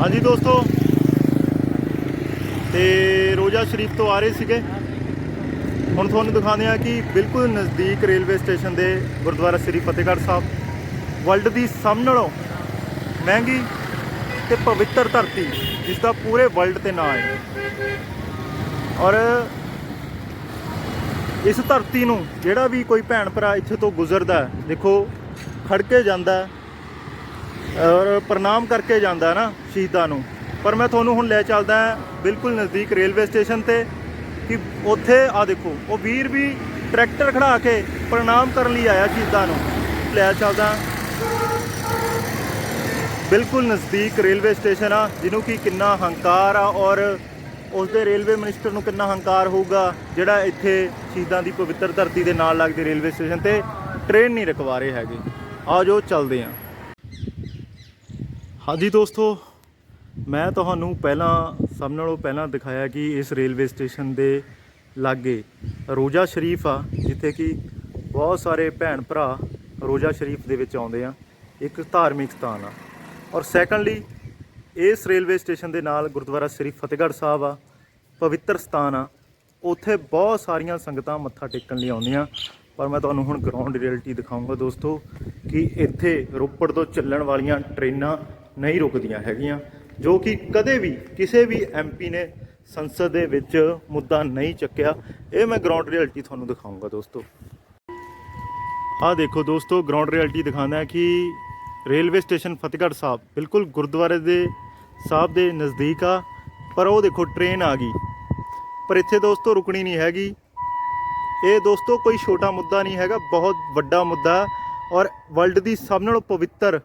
ਹਾਂਜੀ ਦੋਸਤੋ। ਤੇ ਰੋਜ਼ਾ ਸ਼ਰੀਫ ਤੋਂ ਆ ਰਹੇ ਸੀਗੇ। ਹੁਣ ਤੁਹਾਨੂੰ ਦਿਖਾਉਂਦੇ ਆ ਕਿ ਬਿਲਕੁਲ ਨਜ਼ਦੀਕ ਰੇਲਵੇ ਸਟੇਸ਼ਨ ਦੇ ਗੁਰਦੁਆਰਾ ਸ੍ਰੀ ਫਤਿਹਗੜ੍ਹ ਸਾਹਿਬ। ਵਰਲਡ ਦੀ ਸਭ ਨਾਲੋਂ ਮਹਿੰਗੀ ਤੇ ਪਵਿੱਤਰ ਧਰਤੀ ਜਿਸ ਦਾ ਪੂਰੇ ਵਰਲਡ ਤੇ ਨਾਂ ਹੈ। ਔਰ ਇਸ ਧਰਤੀ ਨੂੰ ਜਿਹੜਾ ਵੀ ਕੋਈ ਭੈਣ ਭਰਾ ਇੱਥੇ ਤੋਂ ਗੁਜ਼ਰਦਾ ਦੇਖੋ ਖੜ ਕੇ ਜਾਂਦਾ ਔਰ ਪ੍ਰਣਾਮ ਕਰਕੇ ਜਾਂਦਾ ਨਾ ਸ਼ਹੀਦਾਂ ਨੂੰ। ਪਰ ਮੈਂ ਤੁਹਾਨੂੰ ਹੁਣ ਲੈ ਚੱਲਦਾ ਬਿਲਕੁਲ ਨਜ਼ਦੀਕ ਰੇਲਵੇ ਸਟੇਸ਼ਨ ਤੇ ਕਿ ਉੱਥੇ ਆ ਦੇਖੋ, ਉਹ ਵੀਰ ਵੀ ਟਰੈਕਟਰ ਖੜਾ ਕੇ ਪ੍ਰਣਾਮ ਕਰਨ ਲਈ ਆਇਆ ਸ਼ਹੀਦਾਂ ਨੂੰ। ਲੈ ਚੱਲਦਾ ਬਿਲਕੁਲ ਨਜ਼ਦੀਕ ਰੇਲਵੇ ਸਟੇਸ਼ਨ ਆ, ਜਿਹਨੂੰ ਕਿ ਕਿੰਨਾ ਹੰਕਾਰ ਆ ਔਰ ਉਸ ਦੇ ਰੇਲਵੇ ਮਿਨਿਸਟਰ ਨੂੰ ਕਿੰਨਾ ਹੰਕਾਰ ਹੋਊਗਾ, ਜਿਹੜਾ ਇੱਥੇ ਸ਼ਹੀਦਾਂ ਦੀ ਪਵਿੱਤਰ ਧਰਤੀ ਦੇ ਨਾਲ ਲੱਗਦੇ ਰੇਲਵੇ ਸਟੇਸ਼ਨ ਤੇ ਟ੍ਰੇਨ ਨਹੀਂ ਰੁਕਵਾ ਰਹੇ ਹੈਗੇ। ਆਓ ਜੋ ਚੱਲਦੇ ਆਂ ਹਾਂਜੀ ਦੋਸਤੋ, ਮੈਂ ਤੁਹਾਨੂੰ ਪਹਿਲਾਂ, ਸਭ ਨਾਲੋਂ ਪਹਿਲਾਂ ਦਿਖਾਇਆ ਕਿ ਇਸ ਰੇਲਵੇ ਸਟੇਸ਼ਨ ਦੇ ਲਾਗੇ ਰੋਜ਼ਾ ਸ਼ਰੀਫ ਆ, ਜਿੱਥੇ ਕਿ ਬਹੁਤ ਸਾਰੇ ਭੈਣ ਭਰਾ ਰੋਜ਼ਾ ਸ਼ਰੀਫ ਦੇ ਵਿੱਚ ਆਉਂਦੇ ਆ। ਇੱਕ ਧਾਰਮਿਕ ਸਥਾਨ ਆ। ਔਰ ਸੈਕੰਡਲੀ ਇਸ ਰੇਲਵੇ ਸਟੇਸ਼ਨ ਦੇ ਨਾਲ ਗੁਰਦੁਆਰਾ ਸ੍ਰੀ ਫਤਿਹਗੜ੍ਹ ਸਾਹਿਬ ਆ, ਪਵਿੱਤਰ ਸਥਾਨ ਆ। ਉੱਥੇ ਬਹੁਤ ਸਾਰੀਆਂ ਸੰਗਤਾਂ ਮੱਥਾ ਟੇਕਣ ਲਈ ਆਉਂਦੀਆਂ। ਪਰ ਮੈਂ ਤੁਹਾਨੂੰ ਹੁਣ ਗਰਾਊਂਡ ਰਿਐਲਿਟੀ ਦਿਖਾਊਂਗਾ ਦੋਸਤੋ, ਕਿ ਇੱਥੇ ਰੋਪੜ ਤੋਂ ਚੱਲਣ ਵਾਲੀਆਂ ਟ੍ਰੇਨਾਂ ਨਹੀਂ ਰੁਕਦੀਆਂ ਹੈਗੀਆਂ, ਜੋ ਕਿ ਕਦੇ ਵੀ ਕਿਸੇ ਵੀ ਐਮਪੀ ਨੇ ਸੰਸਦ ਦੇ ਵਿੱਚ ਮੁੱਦਾ ਨਹੀਂ ਚੱਕਿਆ। ਇਹ ਮੈਂ ਗਰਾਊਂਡ ਰਿਐਲਿਟੀ ਤੁਹਾਨੂੰ ਦਿਖਾਊਂਗਾ ਦੋਸਤੋ। ਆਹ ਦੇਖੋ ਦੋਸਤੋ ਗਰਾਊਂਡ ਰਿਐਲਿਟੀ ਦਿਖਾਉਂਦਾ ਕਿ ਰੇਲਵੇ ਸਟੇਸ਼ਨ ਫਤਿਹਗੜ੍ਹ ਸਾਹਿਬ ਬਿਲਕੁਲ ਗੁਰਦੁਆਰੇ ਦੇ ਸਾਹਿਬ ਦੇ ਨਜ਼ਦੀਕ ਆ, ਪਰ ਉਹ ਦੇਖੋ ਟ੍ਰੇਨ ਆ ਗਈ। ਪਰ ਇੱਥੇ ਦੋਸਤੋ ਰੁਕਣੀ ਨਹੀਂ ਹੈਗੀ। ਇਹ ਦੋਸਤੋ ਕੋਈ ਛੋਟਾ ਮੁੱਦਾ ਨਹੀਂ ਹੈਗਾ, ਬਹੁਤ ਵੱਡਾ ਮੁੱਦਾ। ਔਰ ਵਰਲਡ ਦੀ ਸਭ ਨਾਲੋਂ ਪਵਿੱਤਰ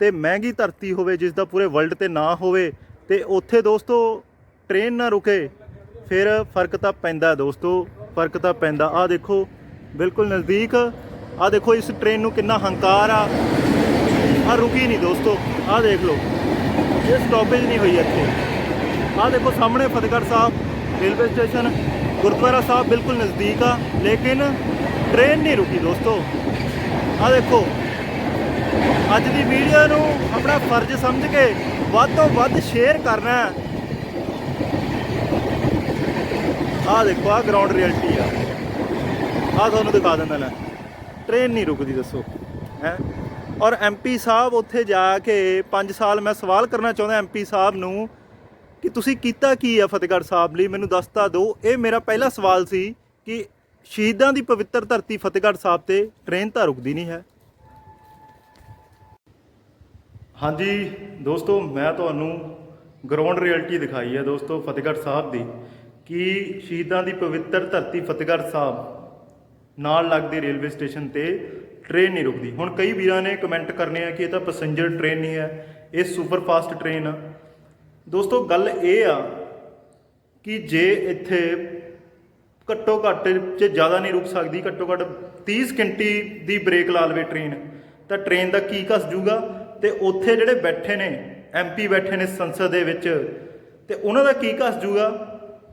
ਤੇ ਮਹਿੰਗੀ ਧਰਤੀ ਹੋਵੇ, ਜਿਸ ਦਾ ਪੂਰੇ ਵਰਲਡ ਤੇ ਨਾ ਹੋਵੇ, ਤੇ ਉੱਥੇ ਦੋਸਤੋ ਟ੍ਰੇਨ ਨਾ ਰੁਕੇ, ਫਿਰ ਫ਼ਰਕ ਤਾਂ ਪੈਂਦਾ ਦੋਸਤੋ, ਫ਼ਰਕ ਤਾਂ ਪੈਂਦਾ। ਆ ਦੇਖੋ, ਬਿਲਕੁਲ ਨਜ਼ਦੀਕ ਆ ਦੇਖੋ ਇਸ ਟ੍ਰੇਨ ਨੂੰ ਕਿੰਨਾ ਹੰਕਾਰ ਆ। ਆ ਰੁਕੀ ਨਹੀਂ ਦੋਸਤੋ ਆ ਦੇਖ ਲਓ, ਇਹ ਸਟਾਪੇਜ ਨਹੀਂ ਹੋਈ ਇੱਥੇ। ਆ ਦੇਖੋ ਸਾਹਮਣੇ ਫਤਿਹਗੜ੍ਹ ਸਾਹਿਬ ਰੇਲਵੇ ਸਟੇਸ਼ਨ ਗੁਰਦੁਆਰਾ ਸਾਹਿਬ ਬਿਲਕੁਲ ਨਜ਼ਦੀਕ ਆ, ਲੇਕਿਨ ਟ੍ਰੇਨ ਨਹੀਂ ਰੁਕੀ ਦੋਸਤੋ। ਆ ਦੇਖੋ ਅੱਜ ਦੀ ਵੀਡੀਓ ਨੂੰ ਆਪਣਾ ਫਰਜ਼ ਸਮਝ ਕੇ ਵੱਧ ਤੋਂ ਵੱਧ ਸ਼ੇਅਰ ਕਰਨਾ ਹੈ। ਆ ਦੇਖੋ ਆ ਗਰਾਊਂਡ ਰਿਐਲਿਟੀ ਆ। ਆ ਤੁਹਾਨੂੰ ਦਿਖਾ ਦਿੰਦਾ ਲੈ ਟ੍ਰੇਨ ਨਹੀਂ ਰੁਕਦੀ, ਦੱਸੋ, ਹੈ? ਔਰ ਐਮਪੀ ਸਾਹਿਬ ਉੱਥੇ ਜਾ ਕੇ 5 ਸਾਲ ਮੈਂ ਸਵਾਲ ਕਰਨਾ ਚਾਹੁੰਦਾ ਐਮਪੀ ਸਾਹਿਬ ਨੂੰ ਕਿ ਤੁਸੀਂ ਕੀਤਾ ਕੀ ਆ ਫਤਿਹਗੜ੍ਹ ਸਾਹਿਬ ਲਈ? ਮੈਨੂੰ ਦੱਸਤਾ ਦਿਓ। ਇਹ ਮੇਰਾ ਪਹਿਲਾ ਸਵਾਲ ਸੀ ਕਿ ਸ਼ਹੀਦਾਂ ਦੀ ਪਵਿੱਤਰ ਧਰਤੀ ਫਤਿਹਗੜ੍ਹ ਸਾਹਿਬ ਤੇ ਟ੍ਰੇਨ ਤਾਂ ਰੁਕਦੀ ਨਹੀਂ ਹੈ। ਹਾਂਜੀ, ਦੋਸਤੋ, ਮੈਂ ਤੁਹਾਨੂੰ ਗਰਾਊਂਡ ਰਿਐਲਿਟੀ ਦਿਖਾਈ ਹੈ ਦੋਸਤੋ, ਫਤਿਹਗੜ੍ਹ ਸਾਹਿਬ ਦੀ। ਕਿ ਸ਼ਹੀਦਾਂ ਦੀ ਪਵਿੱਤਰ ਧਰਤੀ ਫਤਿਹਗੜ੍ਹ ਸਾਹਿਬ ਨਾਲ ਲੱਗਦੇ ਰੇਲਵੇ ਸਟੇਸ਼ਨ ਤੇ ਟ੍ਰੇਨ ਨਹੀਂ ਰੁਕਦੀ? ਹੁਣ ਕਈ ਵੀਰਾਂ ਨੇ ਕਮੈਂਟ ਕਰਨੇ ਆ ਕਿ ਇਹ ਤਾਂ ਪੈਸੇਂਜਰ ਟ੍ਰੇਨ ਨਹੀਂ ਹੈ, ਇਹ ਸੁਪਰ ਫਾਸਟ ਟ੍ਰੇਨ ਆ। ਦੋਸਤੋ, ਗੱਲ ਇਹ ਆ ਕਿ ਜੇ ਇੱਥੇ ਘੱਟੋ ਘੱਟ ਚ ਜ਼ਿਆਦਾ ਨਹੀਂ ਰੁਕ ਸਕਦੀ, ਘੱਟੋ ਘੱਟ 30 ਸਕਿੰਟੀ ਦੀ ਬ੍ਰੇਕ ਲਾ ਲਵੇ ਟ੍ਰੇਨ ਤਾਂ ਟ੍ਰੇਨ ਦਾ ਕੀ ਘਸ ਜੂਗਾ? ਤੇ ਉੱਥੇ ਜਿਹੜੇ ਬੈਠੇ ਨੇ ਐਮਪੀ ਬੈਠੇ ਨੇ ਸੰਸਦ ਦੇ ਵਿੱਚ, ਤੇ ਉਹਨਾਂ ਦਾ ਕੀ ਘਸ ਜੂਗਾ?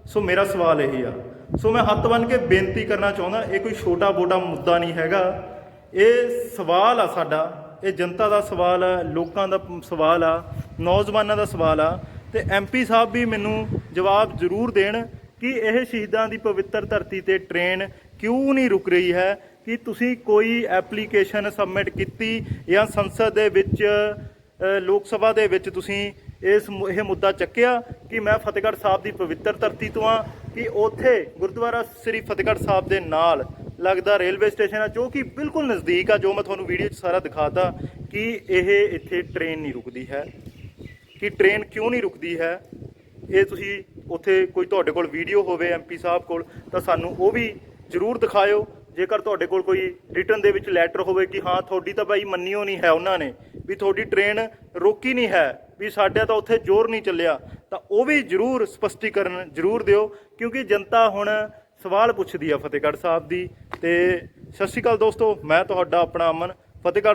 ਸੋ ਮੇਰਾ ਸਵਾਲ ਇਹੀ ਆ। ਸੋ ਮੈਂ ਹੱਥ ਬੰਨ ਕੇ ਬੇਨਤੀ ਕਰਨਾ ਚਾਹੁੰਦਾ, ਇਹ ਕੋਈ ਛੋਟਾ ਮੋਟਾ ਮੁੱਦਾ ਨਹੀਂ ਹੈਗਾ। ਇਹ ਸਵਾਲ ਆ ਸਾਡਾ, ਇਹ ਜਨਤਾ ਦਾ ਸਵਾਲ ਆ, ਲੋਕਾਂ ਦਾ ਸਵਾਲ ਆ, ਨੌਜਵਾਨਾਂ ਦਾ ਸਵਾਲ ਆ। ਤੇ ਐਮਪੀ ਸਾਹਿਬ ਵੀ ਮੈਨੂੰ ਜਵਾਬ ਜ਼ਰੂਰ ਦੇਣ ਕਿ ਇਹ ਸ਼ਹੀਦਾਂ ਦੀ ਪਵਿੱਤਰ ਧਰਤੀ ਤੇ ਟ੍ਰੇਨ ਕਿਉਂ ਨਹੀਂ ਰੁਕ ਰਹੀ ਹੈ? ਕਿ ਤੁਸੀਂ ਕੋਈ ਐਪਲੀਕੇਸ਼ਨ ਸਬਮਿਟ ਕੀਤੀ ਜਾਂ ਸੰਸਦ ਦੇ ਵਿੱਚ ਲੋਕ ਸਭਾ ਦੇ ਵਿੱਚ ਤੁਸੀਂ ਇਸ ਇਹ ਮੁੱਦਾ ਚੱਕਿਆ ਕਿ ਮੈਂ ਫਤਿਹਗੜ੍ਹ ਸਾਹਿਬ ਦੀ ਪਵਿੱਤਰ ਧਰਤੀ ਤੋਂ ਆ ਕਿ ਉੱਥੇ ਗੁਰਦੁਆਰਾ ਸ੍ਰੀ ਫਤਿਹਗੜ੍ਹ ਸਾਹਿਬ ਦੇ ਨਾਲ ਲੱਗਦਾ ਰੇਲਵੇ ਸਟੇਸ਼ਨ ਆ, ਜੋ ਕਿ ਬਿਲਕੁਲ ਨਜ਼ਦੀਕ ਆ, ਜੋ ਮੈਂ ਤੁਹਾਨੂੰ ਵੀਡੀਓ 'ਚ ਸਾਰਾ ਦਿਖਾਤਾ ਕਿ ਇਹ ਇੱਥੇ ਟ੍ਰੇਨ ਨਹੀਂ ਰੁਕਦੀ ਹੈ। ਕਿ ਟ੍ਰੇਨ ਕਿਉਂ ਨਹੀਂ ਰੁਕਦੀ ਹੈ? ਇਹ ਤੁਸੀਂ ਉੱਥੇ ਕੋਈ ਤੁਹਾਡੇ ਕੋਲ ਵੀਡੀਓ ਹੋਵੇ ਐਮਪੀ ਸਾਹਿਬ ਕੋਲ, ਤਾਂ ਸਾਨੂੰ ਉਹ ਵੀ ਜ਼ਰੂਰ ਦਿਖਾਇਓ। ਜੇਕਰ ਤੁਹਾਡੇ ਕੋਲ ਕੋਈ ਰਿਟਰਨ ਦੇ ਵਿੱਚ ਲੈਟਰ ਹੋਵੇ ਕਿ ਹਾਂ, ਤੁਹਾਡੀ ਤਾਂ ਭਾਈ ਮੰਨਿਓ ਨਹੀਂ ਹੈ ਉਹਨਾਂ ਨੇ, ਵੀ ਤੁਹਾਡੀ ਟ੍ਰੇਨ ਰੋਕੀ ਨਹੀਂ ਹੈ, ਵੀ ਸਾਡਾ ਤਾਂ ਉੱਥੇ ਜ਼ੋਰ ਨਹੀਂ ਚੱਲਿਆ, ਤਾਂ ਉਹ ਵੀ ਜ਼ਰੂਰ ਸਪਸ਼ਟੀਕਰਨ ਜ਼ਰੂਰ ਦਿਓ, ਕਿਉਂਕਿ ਜਨਤਾ ਹੁਣ ਸਵਾਲ ਪੁੱਛਦੀ ਆ ਫਤਿਹਗੜ੍ਹ ਸਾਹਿਬ ਦੀ। ਤੇ ਸਤਿ ਸ਼੍ਰੀ ਅਕਾਲ ਦੋਸਤੋ, ਮੈਂ ਤੁਹਾਡਾ ਆਪਣਾ ਅਮਨ, ਫਤਿਹਗੜ੍ਹ